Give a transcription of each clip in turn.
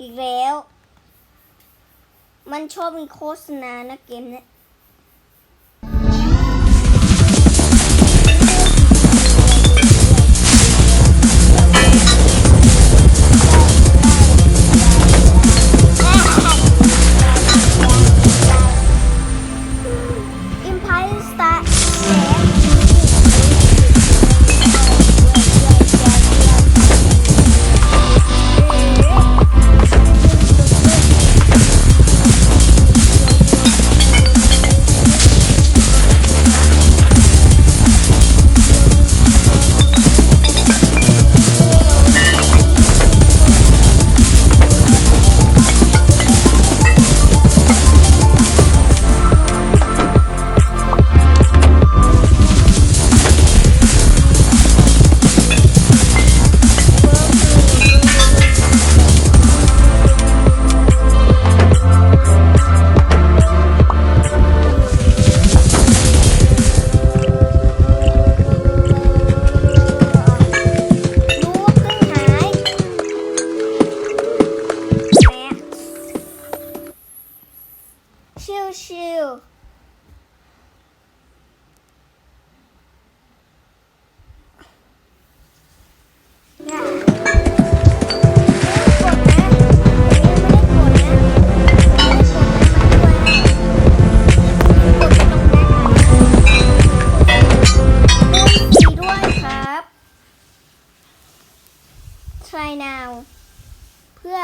อีกแล้ว มันชอบมีโฆษณานะเกมเนี้ย try now เพื่อ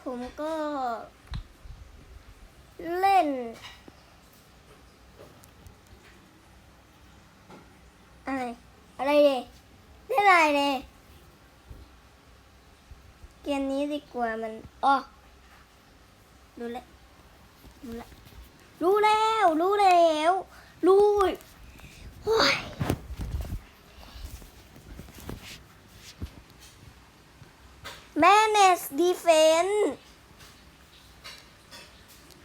ผมก็ เล่น อะไร อะไรเดเล่นอะไรเดเกมนี้ดีกว่ามันอ๋อรู้แล้วรู้แล้ว รู้แล้ว รู้แล้ว รู้โอ้ย แมเนสดีเฟน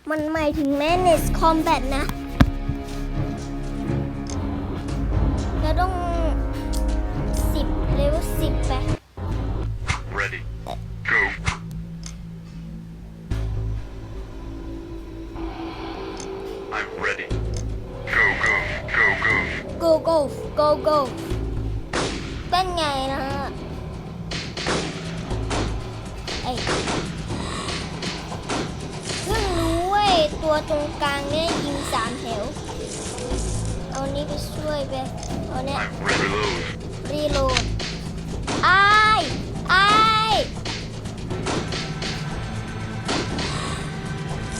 มันหมายถึงแมเนสคอมแบทนะเราต้องสิบเลเวลสิบไป Ready Go โกโก้โกโก้ ตรงกลางเนี่ยยิงสามแถว เอานี้ไปช่วยไป เอาเนี่ยรีโหลดอายอาย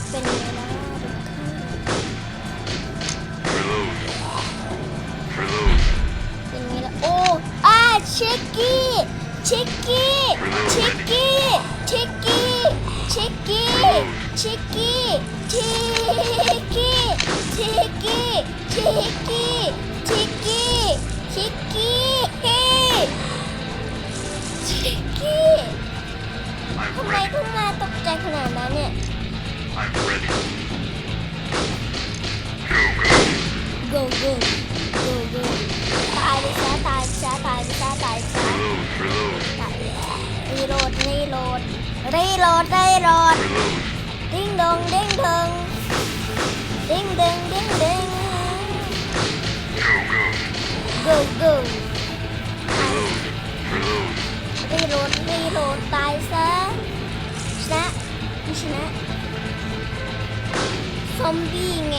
เป็นไงล่ะเป็นไงล่ะโอ้อาช็กกี้ช็กกี้ช็กกี้ช็กกี้ช็กกี้ช็กกี้ เช็กกี้เช็กกี้เช็กกี้เช็กกี้เช็กกี้เฮ้เช็กกี้ทำไมเพิ่งมาตกใจขนาดนั้นเนี่ย I'm ready. Go, go. go go go go ตายไปซะตายไปซะตายไปซะตายไปซะ Reload. Reload. ตายไปซะรีโหลดรีโหลดรีโหลด ดิ้งดองดิ้งดองดิ้งดึงดิ้งดึง Go, go. go go Reload. รีโหลดรีโหลดตายซะชนะไม่ชนะซอมบี้ไง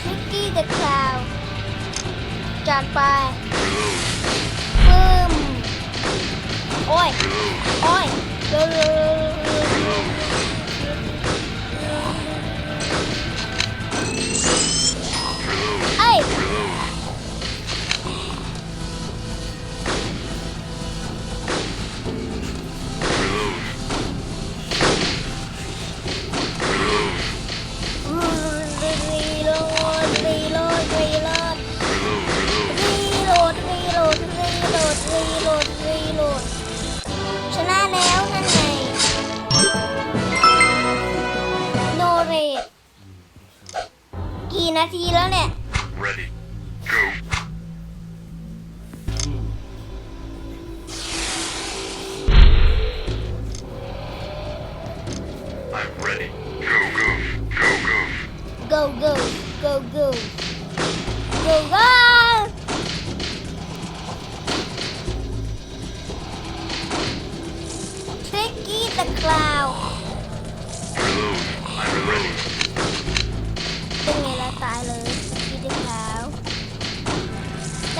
ทริกกี้เดอะคลาวจัดไปปึ้มโอ้ยโอ้ Ready Go. I'm ready Go go go go. Go go go go. Go go. Tricky the clown Reload I reload.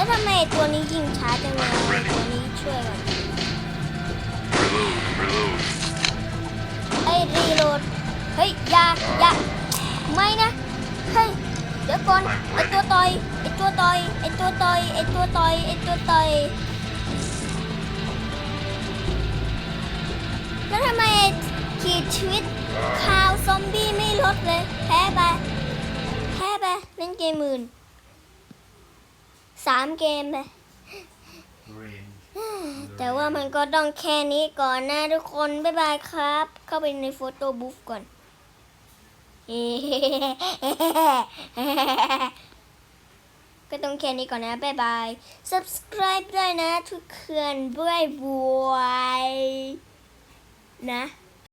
แล้วทำไมตัวนี้ยิงช้าจังเลยตัวนี้ช่วยก่อนไอ้รีโหลดเฮ้ยอย่าอย่าไม่นะเฮ้ยเดี๋ยวก่อนไอ้ตัวต่อยไอ้ตัวต่อยไอ้ตัวต่อยไอ้ตัวต่อยไอ้ตัวต่อยแล้วทำไมขีดชีวิตข่าวซอมบี้ไม่ลดเลย แพ้ไปแพ้ไปเล่นเกมอื่น สามเกมไปแต่ว่ามันก็ต้องแค่นี้ก่อนนะทุกคน บ๊ายบายครับ เข้าไปในโฟโต้บูฟก่อน ก็ต้องแค่นี้ก่อนนะ บ๊ายบาย subscribe ด้วยนะ ทุกคนบ๊ายบายนะ